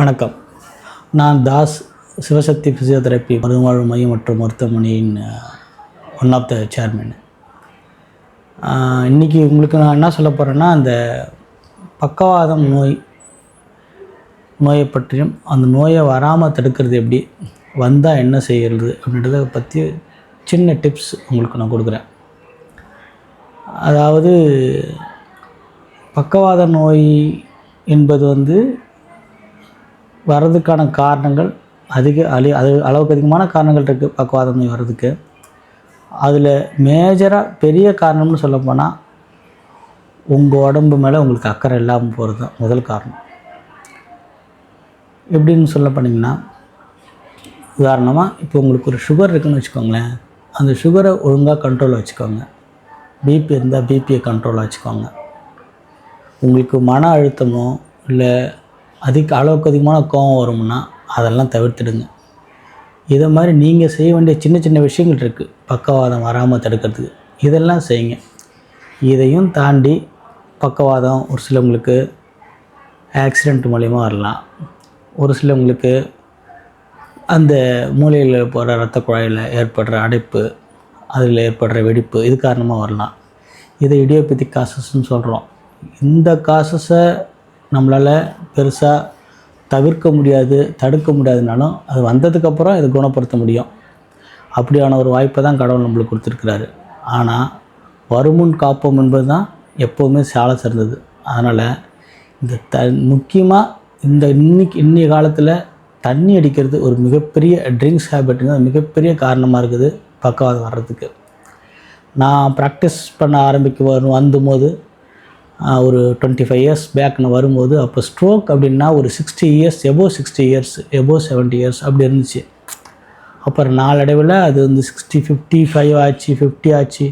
வணக்கம். நான் தாஸ் சிவசக்தி ஃபிசியோதெரப்பி மறுவாழ்வு மையம் மற்றும் மருத்துவமனையின் ஒன் ஆஃப் த சேர்மேன் இன்றைக்கி உங்களுக்கு நான் என்ன சொல்ல போகிறேன்னா அந்த பக்கவாதம் நோய் நோயை பற்றியும் அந்த நோயை வராமல் தடுக்கிறது எப்படி வந்தால் என்ன செய்கிறது அப்படின்றத பற்றி சின்ன டிப்ஸ் உங்களுக்கு நான் கொடுக்குறேன். அதாவது பக்கவாத நோய் என்பது வந்து வர்றதுக்கான காரணங்கள் அதிக அளி அது அளவுக்கு அதிகமான காரணங்கள் இருக்குது பக்கவாத நோய் வர்றதுக்கு. அதில் மேஜராக பெரிய காரணம்னு சொல்லப்போனால் உங்கள் உடம்பு மேலே உங்களுக்கு அக்கறை இல்லாமல் போகிறது தான் முதல் காரணம். எப்படின்னு சொல்ல போனீங்கன்னா உதாரணமாக இப்போ உங்களுக்கு ஒரு சுகர் இருக்குதுன்னு வச்சுக்கோங்களேன். அந்த சுகரை ஒழுங்காக கண்ட்ரோலில் வச்சுக்கோங்க. பிபி இருந்தால் பிபியை கண்ட்ரோலாக வச்சுக்கோங்க. உங்களுக்கு மன அழுத்தமோ இல்லை அதிக அளவுக்கு அதிகமான கோபம் வரும்னா அதெல்லாம் தவிர்த்துடுங்க. இதை மாதிரி நீங்கள் செய்ய வேண்டிய சின்ன சின்ன விஷயங்கள் இருக்குது பக்கவாதம் வராமல் தடுக்கிறதுக்கு. இதெல்லாம் செய்யுங்க. இதையும் தாண்டி பக்கவாதம் ஒரு சிலவங்களுக்கு ஆக்சிடெண்ட் மூலிமா வரலாம். ஒரு சிலவங்களுக்கு அந்த மூலையில் போகிற ரத்த குழாயில் ஏற்படுற அடைப்பு அதில் ஏற்படுற வெடிப்பு இது காரணமாக வரலாம். இதை இடியோபதி காசஸ்ன்னு சொல்கிறோம் இந்த காசஸை நம்மளால் பெருசாக தவிர்க்க முடியாது தடுக்க முடியாதுனாலும் அது வந்ததுக்கப்புறம் இதை குணப்படுத்த முடியும். அப்படியான ஒரு வாய்ப்பை தான் கடவுள் நம்மளுக்கு கொடுத்துருக்குறாரு. ஆனால் வருமுன் காப்போம் என்பது தான் எப்போவுமே சால சிறந்தது. அதனால் இந்த த முக்கியமாக இந்த இன்னைக்கு இன்றைய காலத்தில் தண்ணி அடிக்கிறது ஒரு மிகப்பெரிய ட்ரிங்க்ஸ் ஹேபிட்டுங்க அது மிகப்பெரிய காரணமாக இருக்குது பக்கவாதம் வர்றதுக்கு. நான் ப்ராக்டிஸ் பண்ண ஆரம்பிக்க வரும் வந்தும்போது ஒரு டுவெண்ட்டி ஃபைவ் இயர்ஸ் பேக்னு வரும்போது அப்போ ஸ்ட்ரோக் அப்படின்னா ஒரு sixty years ago sixty years ago seventy years அப்படி இருந்துச்சு. அப்புறம் நாளடைவில் அது வந்து சிக்ஸ்டி ஃபிஃப்டி ஃபைவ் ஆச்சு ஃபிஃப்டி ஆச்சு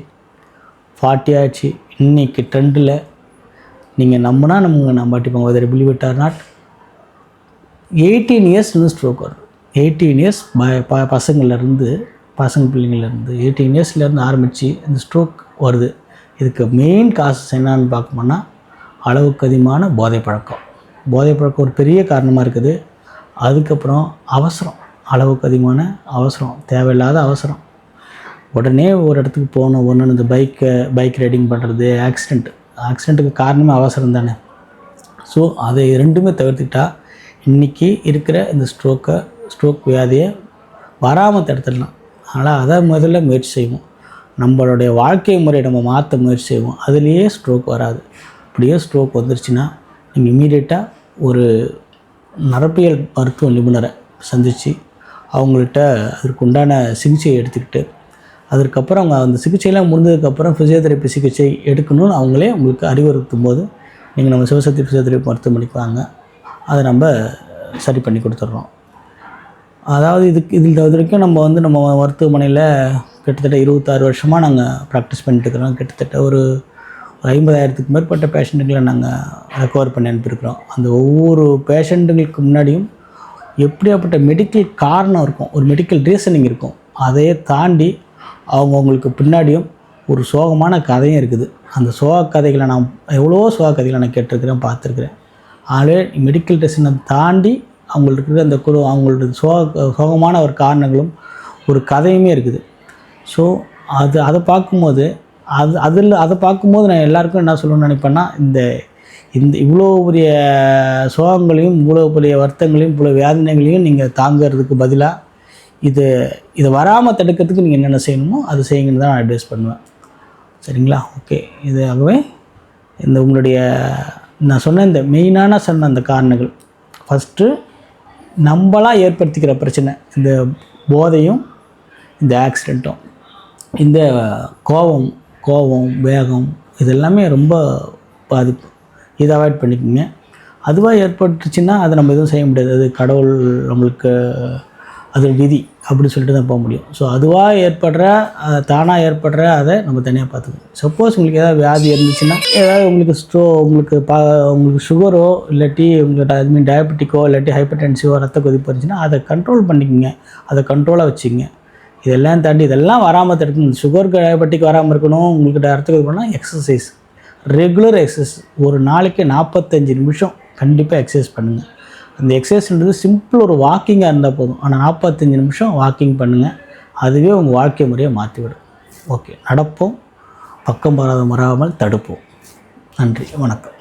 ஃபார்ட்டி ஆச்சு. இன்னைக்கு ட்ரெண்டில் நீங்கள் நம்பினா நம்ம நம்பாட்டிப்பாங்க whether believe it or not eighteen years வந்து ஸ்ட்ரோக் வரும் எயிட்டீன் இயர்ஸ் ப பசங்கள்லேருந்து பசங்க பிள்ளைங்கள்லேருந்து எயிட்டீன் இயர்ஸ்லேருந்து ஆரம்பித்து இந்த ஸ்ட்ரோக் வருது. இதுக்கு மெயின் காசஸ் என்னான்னு பார்க்கணும்னா அளவுக்கு அதிகமான போதை பழக்கம் போதை பழக்கம் ஒரு பெரிய காரணமாக இருக்குது. அதுக்கப்புறம் அவசரம். அளவுக்கு அதிகமான அவசரம். தேவையில்லாத அவசரம். உடனே ஒரு இடத்துக்கு போகணும். ஒன்று இந்த பைக்கை பைக் ரைடிங் பண்ணுறது ஆக்சிடெண்ட் ஆக்சிடெண்ட்டுக்கு காரணமே அவசரம் தானே. ஸோ அதை ரெண்டுமே தவிர்த்துக்கிட்டா இன்றைக்கி இருக்கிற இந்த ஸ்ட்ரோக்கை ஸ்ட்ரோக் வியாதியை வராமல் தடுத்துடலாம். அதனால் அதை முதல்ல முயற்சி செய்வோம். நம்மளுடைய வாழ்க்கை முறையை நம்ம மாற்ற முயற்சி செய்வோம். அதுலேயே ஸ்ட்ரோக் வராது. அப்படியே ஸ்ட்ரோக் வந்துருச்சுன்னா நீங்கள் இமீடியட்டாக ஒரு நரப்பியல் மருத்துவ நிபுணரை சந்தித்து அவங்கள்ட்ட அதற்கு உண்டான சிகிச்சையை எடுத்துக்கிட்டு அதற்கப்புறம் அவங்க அந்த சிகிச்சையெல்லாம் முடிஞ்சதுக்கப்புறம் ஃபிசியோதெரப்பி சிகிச்சை எடுக்கணும்னு அவங்களே உங்களுக்கு அறிவுறுத்தும் போது நீங்கள் நம்ம சிவசக்தி ஃபிசியோதெரப்பி மருத்துவமனைக்கு வாங்க. அதை நம்ம சரி பண்ணி கொடுத்துட்றோம் அதாவது இதுக்கு இதில் வரைக்கும் நம்ம வந்து நம்ம மருத்துவமனையில் கிட்டத்தட்ட இருபத்தாறு வருஷமாக நாங்கள் ப்ராக்டிஸ் பண்ணிட்டு இருக்கிறோம் கிட்டத்தட்ட ஒரு ஐம்பதாயிரத்துக்கு மேற்பட்ட பேஷண்ட்டுகளை நாங்கள் ரெக்கவர் பண்ணி அனுப்பியிருக்கிறோம். அந்த ஒவ்வொரு பேஷண்ட்டுங்களுக்கு முன்னாடியும் எப்படியாப்பட்ட மெடிக்கல் காரணம் இருக்கும் ஒரு மெடிக்கல் ரீசனிங் இருக்கும். அதையே தாண்டி அவங்கவுங்களுக்கு பின்னாடியும் ஒரு சோகமான கதையும் இருக்குது. அந்த சோக கதைகளை நான் எவ்வளோ சோக கதைகளை நான் கேட்டிருக்கிறேன் பார்த்துருக்குறேன். ஆகவே மெடிக்கல் ரீசனை தாண்டி அவங்களுக்கு இருக்கிற அந்த குழு அவங்களோட சோக சோகமான ஒரு காரணங்களும் ஒரு கதையுமே இருக்குது. ஸோ அது அதை பார்க்கும்போது அது அதில் அதை பார்க்கும்போது நான் எல்லாருக்கும் என்ன சொல்லணும்னு நினைப்பேன்னா இந்த இந்த இவ்வளோ பெரிய சோகங்களையும் இவ்வளோ பெரிய வருத்தங்களையும் இவ்வளோ வேதனைகளையும் நீங்கள் தாங்கிறதுக்கு பதிலாக இது இதை வராமல் தடுக்கிறதுக்கு நீங்கள் என்னென்ன செய்யணுமோ அது செய்யுங்கன்னு தான் நான் அட்வைஸ் பண்ணுவேன். சரிங்களா? ஓகே இது ஆகவே இந்த உங்களுடைய நான் சொன்ன இந்த மெயினான சொன்ன அந்த காரணங்கள். ஃபஸ்ட்டு நம்மளாக ஏற்படுத்திக்கிற பிரச்சனை இந்த போதையும் இந்த ஆக்சிடெண்ட்டும் இந்த கோபம் கோபம் வேகம் இதெல்லாமே ரொம்ப பாதிப்பு. இதை அவாய்ட் பண்ணிக்கோங்க. அதுவாக ஏற்பட்டுச்சுன்னா அதை நம்ம எதுவும் செய்ய முடியாது. அது கடவுள் நம்மளுக்கு அது விதி அப்படின்னு சொல்லிட்டு தான் போக முடியும். ஸோ அதுவாக ஏற்படுற தானாக ஏற்படுற அதை நம்ம தனியாக பார்த்துக்கணும். சப்போஸ் உங்களுக்கு ஏதாவது வியாதி இருந்துச்சுன்னா ஏதாவது உங்களுக்கு ஸ்ட்ரோ உங்களுக்கு பா உங்களுக்கு சுகரோ இல்லாட்டி உங்களுக்கு ஐ மீன் டயபெட்டிக்கோ இல்லாட்டி ஹைப்பர் டென்சிவோ ரத்த கொதிப்பு இருந்துச்சுன்னா அதை கண்ட்ரோல் பண்ணிக்கோங்க. அதை கண்ட்ரோலாக வச்சுக்கோங்க. இதெல்லாம் தாண்டி இதெல்லாம் வராமல் தடுக்கணும் சுகர் டயபெட்டிக் வராமல் இருக்கணும். உங்களுக்கு ரத்த கொதிப்பு எக்ஸசைஸ் ரெகுலர் எக்ஸசைஸ் ஒரு நாளைக்கு நாற்பத்தஞ்சு நிமிஷம் கண்டிப்பாக எக்ஸசைஸ் பண்ணுங்கள் அந்த எக்ஸசைஸ்ன்றது சிம்பிள் ஒரு வாக்கிங்காக இருந்தால் போதும். ஆனால் நாற்பத்தஞ்சு நிமிஷம் வாக்கிங் பண்ணுங்கள் அதுவே உங்கள் வாழ்க்கை முறையை மாற்றிவிடும் ஓகே நடப்போம். பக்கம் வராத மறாமல் தடுப்போம். நன்றி. வணக்கம்.